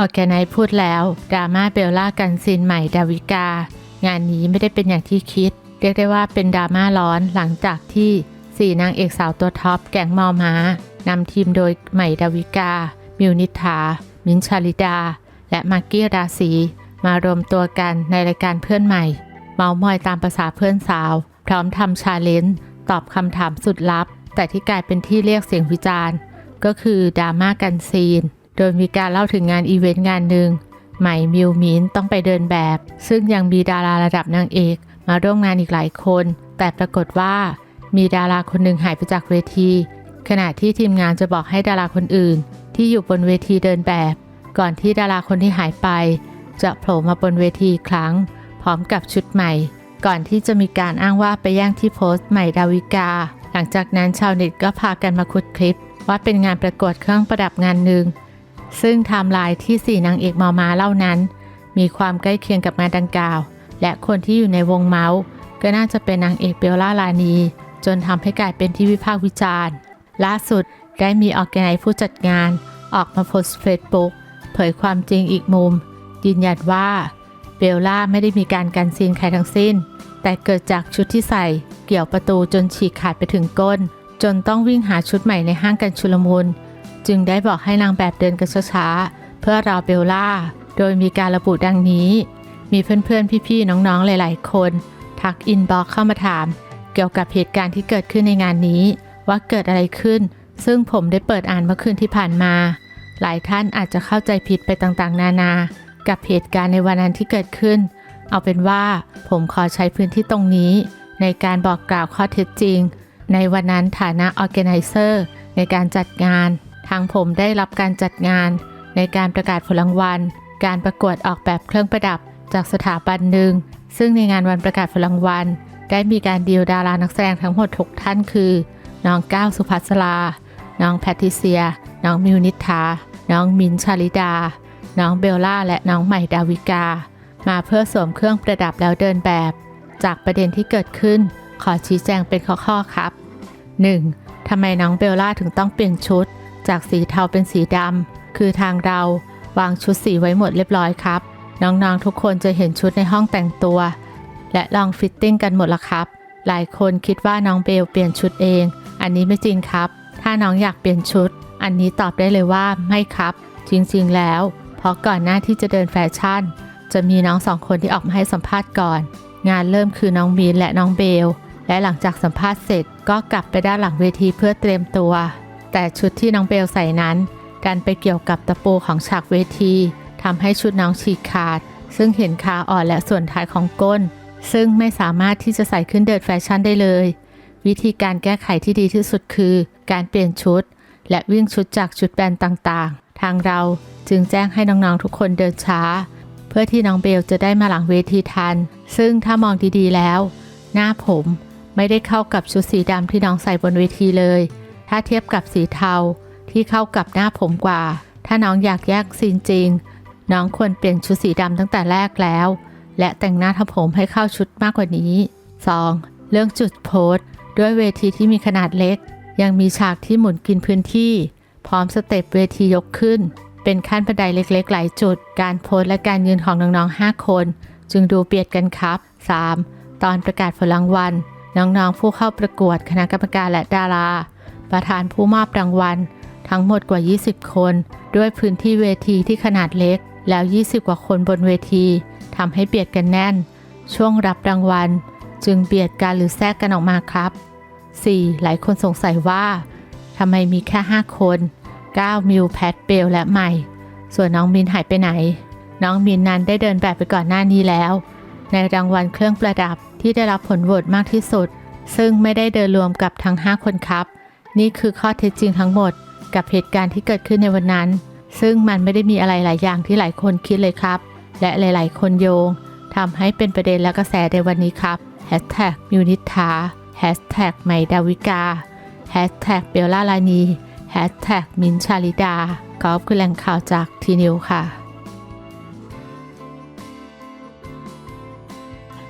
ออแกไนพูดแล้วดราม่าเบลล่ากันซีนใหม่ดาวิกา งานนี้ไม่ได้เป็นอย่างที่คิด เรียกได้ว่าเป็นดราม่าร้อนหลังจากที่สี่นางเอกสาวตัวท็อปแก๊งมอม้านำทีมโดยใหม่ดาวิกา มิวนิษฐามินชาลิดา และมากกี้ราศีมารวมตัวกันในรายการเพื่อนใหม่ เมามอยตามภาษาเพื่อนสาว พร้อมทำชาเลนจ์ตอบคำถามสุดลับ แต่ที่กลายเป็นที่เรียกเสียงวิจารณ์ ก็คือดราม่ากันซีน โดยมีการเล่าถึงงานอีเวนต์งานหนึ่งใหม่มิวมินต้องไปเดินแบบ ซึ่งยังมีดาราระดับนางเอกมาร่วมงานอีกหลายคน แต่ปรากฏว่า มีดาราคนหนึ่งหายไปจากเวที ขณะที่ทีมงานจะบอกให้ดาราคนอื่น ที่อยู่บนเวทีเดินแบบ ก่อนที่ดาราคนที่หายไป จะโผล่มาบนเวทีครั้ง พร้อมกับชุดใหม่ ก่อนที่จะมีการอ้างว่าไปแย่งที่โพสต์ใหม่ดาวิกา หลังจากนั้นชาวเน็ตก็พากันมาขุดคลิป ว่าเป็นงานประกวดเครื่องประดับงานหนึ่ง ซึ่งไทม์ไลน์ที่สี่นางเอกมอมาเล่านั้น มีความใกล้เคียงกับงานดังกล่าว และคนที่อยู่ในวงเมาส์ ก็น่าจะเป็นนางเอกเบลล่าลานี จนทำให้กลายเป็นที่วิพากษ์วิจารณ์ ล่าสุดได้มีออกแกไนผู้จัดงาน ออกมาโพสต์เฟซบุ๊กเผยความจริงอีกมุม ยืนยันว่าเบลล่าไม่ได้มีการกันซีนใครทั้งสิ้น แต่เกิดจากชุดที่ใส่เกี่ยวประตูจนฉีกขาดไปถึงก้น จนต้องวิ่งหาชุดใหม่ในห้างกันชุลมุน จึงได้บอกให้นางแบบเดินกันช้าๆเพื่อรอเบลล่า โดยมีการระบุดังนี้ มีเพื่อนๆ พี่ๆ น้องๆ หลายๆ คน ทักอินบ็อกซ์เข้ามาถาม เกี่ยวกับเหตุการณ์ที่เกิดขึ้นในงานนี้ ว่าเกิดอะไรขึ้น ซึ่งผมได้เปิดอ่านเมื่อคืนที่ผ่านมา หลายท่านอาจจะเข้าใจผิดไปต่างๆ นานา กับเหตุการณ์ในวันนั้นที่เกิดขึ้น เอาเป็นว่าผมขอใช้พื้นที่ตรงนี้ ในการบอกกล่าวข้อเท็จจริง ในวันนั้นฐานะ Organizer ในการจัดงาน ทางผมได้รับการจัดงาน ในการประกาศผลรางวัล การประกวดออกแบบเครื่องประดับจากสถาบันหนึ่ง ซึ่งในงานวันประกาศผลรางวัล ได้มีการดีลดารานักแสดงทั้งหมด 6 ท่านคือ น้องก้าวสุภัสรา น้องแพทิเซีย น้องมิวนิษฐาน้องมินชาลิดา น้องเบลล่า และน้องใหม่ดาวิกา มาเพื่อสวมเครื่องประดับแล้วเดินแบบ จากประเด็นที่เกิดขึ้น ขอชี้แจงเป็นข้อๆครับ 1. ทำไมน้องเบลล่าถึงต้องเปลี่ยนชุด จากสีเทาเป็นสีดำคือทางเราวางชุดสีไว้หมดเรียบร้อยครับ น้องๆทุกคนจะเห็นชุดในห้องแต่งตัว และลองฟิตติ้งกันหมดละครับ หลายคนคิดว่าน้องเบลเปลี่ยนชุดเอง อันนี้ไม่จริงครับ ถ้าน้องอยากเปลี่ยนชุด อันนี้ตอบได้เลยว่าไม่ครับ จริงๆแล้ว เพราะก่อนหน้าที่จะเดินแฟชั่น จะมีน้องสองคนที่ออกมาให้สัมภาษณ์ก่อน งานเริ่มคือน้องมีนและน้องเบลและหลังจากสัมภาษณ์เสร็จก็กลับไปด้านหลังเวทีเพื่อเตรียมตัว แต่ชุดที่น้องเบลใส่นั้น ดันไปเกี่ยวกับตะปูของฉากเวทีทำให้ชุดน้องฉีกขาด ซึ่งเห็นขาอ่อนและส่วนท้ายของก้น ซึ่งไม่สามารถที่จะใส่ขึ้นเดินแฟชั่นได้เลย วิธีการแก้ไขที่ดีที่สุดคือ การเปลี่ยนชุด และวิ่งชุดจากชุดแบรนด์ต่างๆ ทางเราจึงแจ้งให้น้องๆทุกคนเดินช้า เพื่อที่น้องเบลจะได้มาหลังเวทีทัน ซึ่งถ้ามองดีๆแล้ว หน้าผมไม่ได้เข้ากับชุดสีดำที่น้องใส่บนเวทีเลย ถ้าเทียบกับสีเทาที่เข้ากับหน้าผมกว่า ถ้าน้องอยากแยกซีนจริง น้องควรเปลี่ยนชุดสีดำตั้งแต่แรกแล้ว และแต่งหน้าทำผมให้เข้าชุดมากกว่านี้ 2. เรื่องจุดโพสด้วยเวทีที่มีขนาดเล็ก ยังมีฉากที่หมุนกินพื้นที่ พร้อมสเต็ปเวทียกขึ้น เป็นขั้นบันไดเล็กๆ หลายจุด การโพสและการยืนของน้องๆ 5 คน จึงดูเบียดกันครับ 3. ตอนประกาศผลรางวัล น้องๆ ผู้เข้าประกวดคณะกรรมการและดารา ประธานผู้มอบรางวัล ทั้งหมดกว่า 20 คน ด้วยพื้นที่เวทีที่ขนาดเล็ก แล้ว 20 กว่าคนบนเวทีทำให้เบียดกันแน่น ช่วงรับรางวัล จึงเบียดกันหรือแทรกกันออกมาครับ 4. หลายคนสงสัยว่าทำไมมีแค่ 5 คน 9 มิวแพทเบลและใหม่ ส่วนน้องมินหายไปไหน น้องมินนั้นได้เดินแบบไปก่อนหน้านี้แล้ว ในรางวัลเครื่องประดับที่ได้รับผลโหวตมากที่สุด ซึ่งไม่ได้เดินรวมกับทั้ง 5 คนครับ นี่คือข้อเท็จจริงทั้งหมดกับเหตุการณ์ที่เกิดขึ้นในวันนั้น ซึ่งมันไม่ได้มีอะไรหลายอย่างที่หลายคนคิดเลยครับ และหลาย ๆ คนโยงทำให้เป็นประเด็นและกระแสในวันนี้ครับแฮชแท็กมิวนิธาแฮชแท็กไมดาวิกาแฮชแท็กเบลล่าลานีแฮชแท็กมินชาลิดากอล์ฟคือแหล่งข่าวจากทีนิวค่ะ